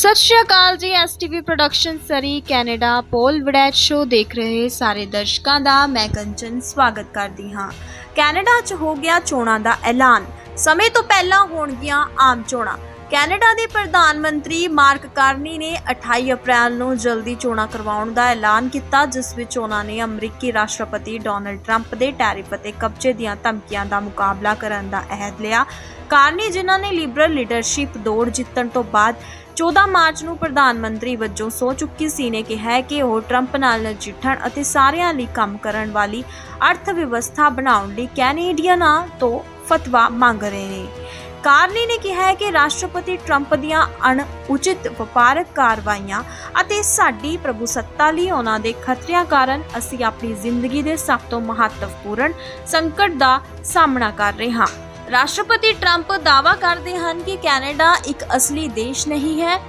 ਸਤਿ ਸ਼੍ਰੀ ਅਕਾਲ ਜੀ STV production Surrey Canada Paul Waraich show ਦੇਖ ਰਹੇ ਸਾਰੇ ਦਰਸ਼ਕਾਂ ਦਾ ਮੈਂ ਕੰਚਨ ਸਵਾਗਤ ਕਰਦੀ ਹਾਂ। ਕੈਨੇਡਾ 'ਚ ਹੋ ਗਿਆ ਚੋਣਾਂ ਦਾ ਐਲਾਨ। ਸਮੇਂ ਤੋਂ ਪਹਿਲਾਂ ਹੋਣਗੀਆਂ ਆਮ ਚੋਣਾਂ। ਕੈਨੇਡਾ ਦੇ ਪ੍ਰਧਾਨ ਮੰਤਰੀ ਮਾਰਕ ਕਾਰਨੀ ਨੇ 28 ਅਪ੍ਰੈਲ ਨੂੰ ਜਲਦੀ ਚੋਣਾਂ ਕਰਵਾਉਣ ਦਾ ਐਲਾਨ ਕੀਤਾ, ਜਿਸ ਵਿੱਚ ਉਹਨਾਂ ਨੇ ਅਮਰੀਕੀ ਰਾਸ਼ਟਰਪਤੀ ਡੋਨਲਡ ਟਰੰਪ ਦੇ ਟੈਰਿਫ ਅਤੇ ਕਬਜ਼ੇ ਦੀਆਂ ਧਮਕੀਆਂ ਦਾ ਮੁਕਾਬਲਾ ਕਰਨ ਦਾ ਅਹਿਦ ਲਿਆ। ਕਾਰਨੀ ਜਿਨ੍ਹਾਂ ਨੇ ਲਿਬਰਲ ਲੀਡਰਸ਼ਿਪ ਦੌੜ ਜਿੱਤਣ ਤੋਂ ਬਾਅਦ 14 ਮਾਰਚ ਨੂੰ ਪ੍ਰਧਾਨ ਮੰਤਰੀ ਵਜੋਂ ਸਹੁੰ ਚੁੱਕੀ ਸੀ, ਨੇ ਕਿਹਾ ਹੈ ਕਿ ਉਹ ਟਰੰਪ ਨਾਲ ਨਜਿੱਠਣ ਅਤੇ ਸਾਰਿਆਂ ਲਈ ਕੰਮ ਕਰਨ ਵਾਲੀ ਅਰਥ ਵਿਵਸਥਾ ਬਣਾਉਣ ਲਈ ਕੈਨੇਡੀਅਨਾਂ ਤੋਂ ਫਤਵਾ ਮੰਗ ਰਹੇ ਨੇ। ਕਾਰਨੀ ਨੇ ਕਿਹਾ ਹੈ ਕਿ ਰਾਸ਼ਟਰਪਤੀ ਟਰੰਪ ਦੀਆਂ ਅਣਉਚਿਤ ਵਪਾਰਕ ਕਾਰਵਾਈਆਂ ਅਤੇ ਸਾਡੀ ਪ੍ਰਭੂਸੱਤਾ ਲਈ ਉਹਨਾਂ ਦੇ ਖਤਰਿਆਂ ਕਾਰਨ ਅਸੀਂ ਆਪਣੀ ਜ਼ਿੰਦਗੀ ਦੇ ਸਭ ਤੋਂ ਮਹੱਤਵਪੂਰਨ ਸੰਕਟ ਦਾ ਸਾਹਮਣਾ ਕਰ ਰਹੇ ਹਾਂ। ਰਾਸ਼ਟਰਪਤੀ ਟਰੰਪ ਦਾਅਵਾ ਕਰਦੇ ਹਨ ਕਿ ਕੈਨੇਡਾ ਇੱਕ ਅਸਲੀ ਦੇਸ਼ ਨਹੀਂ ਹੈ।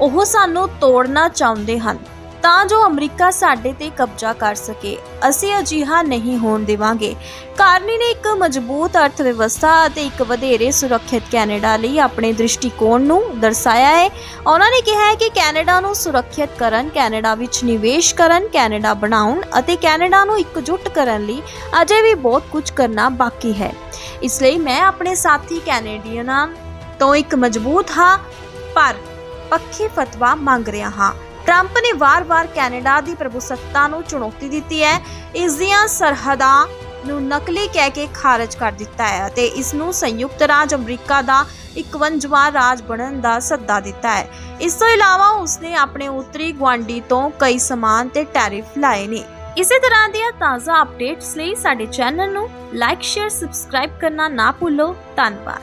ਉਹ ਸਾਨੂੰ ਤੋੜਨਾ ਚਾਹੁੰਦੇ ਹਨ। ਤਾਂ ਜੋ ਅਮਰੀਕਾ ਸਾਡੇ ਤੇ ਕਬਜ਼ਾ ਕਰ ਸਕੇ, ਅਸੀਂ ਅਜਿਹਾ ਨਹੀਂ ਹੋਣ ਦੇਵਾਂਗੇ। ਕਾਰਨੀ ਨੇ ਇੱਕ ਮਜ਼ਬੂਤ ਅਰਥ ਵਿਵਸਥਾ ਅਤੇ ਇੱਕ ਵਧੇਰੇ ਸੁਰੱਖਿਅਤ ਕੈਨੇਡਾ ਲਈ ਆਪਣੇ ਦ੍ਰਿਸ਼ਟੀਕੋਣ ਨੂੰ ਦਰਸਾਇਆ ਹੈ। ਉਹਨਾਂ ਨੇ ਕਿਹਾ ਹੈ ਕਿ ਕੈਨੇਡਾ ਨੂੰ ਸੁਰੱਖਿਅਤ ਕਰਨ, ਕੈਨੇਡਾ ਵਿੱਚ ਨਿਵੇਸ਼ ਕਰਨ, ਕੈਨੇਡਾ ਬਣਾਉਣ ਅਤੇ ਕੈਨੇਡਾ ਨੂੰ ਇਕਜੁੱਟ ਕਰਨ ਲਈ ਅਜੇ ਵੀ ਬਹੁਤ ਕੁਝ ਕਰਨਾ ਬਾਕੀ ਹੈ। ਇਸ ਲਈ ਮੈਂ ਆਪਣੇ ਸਾਥੀ ਕੈਨੇਡੀਅਨਾਂ ਤੋਂ ਇੱਕ ਮਜ਼ਬੂਤ ਹਾਂ, ਪਰ ਪੱਖੀ ਫਤਵਾ ਮੰਗ ਰਿਹਾ ਹਾਂ। ਟਰੰਪ ਨੇ ਵਾਰ-ਵਾਰ ਕੈਨੇਡਾ ਦੀ ਪ੍ਰਭੂਸੱਤਾ ਨੂੰ ਚੁਣੌਤੀ ਦਿੱਤੀ ਹੈ। ਇਸ ਦੀਆਂ ਸਰਹੱਦਾਂ ਨੂੰ ਨਕਲੀ ਕਹਿ ਕੇ ਖਾਰਜ ਕਰ ਦਿੱਤਾ ਹੈ ਅਤੇ ਇਸ ਨੂੰ ਸੰਯੁਕਤ ਰਾਜ ਅਮਰੀਕਾ ਦਾ 51ਵਾਂ ਰਾਜ ਬਣਨ ਦਾ ਸੱਦਾ ਦਿੱਤਾ ਹੈ। ਇਸ ਤੋਂ ਇਲਾਵਾ ਉਸਨੇ ਆਪਣੇ ਉੱਤਰੀ ਗੁਆਂਢੀ ਤੋਂ ਕਈ ਸਮਾਨ ਤੇ ਟੈਰਿਫ ਲਾਏ ਨੇ। ਇਸੇ ਤਰ੍ਹਾਂ ਦੀਆਂ ਤਾਜ਼ਾ ਅਪਡੇਟਸ ਲਈ ਸਾਡੇ ਚੈਨਲ ਨੂੰ ਲਾਈਕ, ਸ਼ੇਅਰ, ਸਬਸਕ੍ਰਾਈਬ ਕਰਨਾ ਨਾ ਭੁੱਲੋ। ਧੰਨਵਾਦ।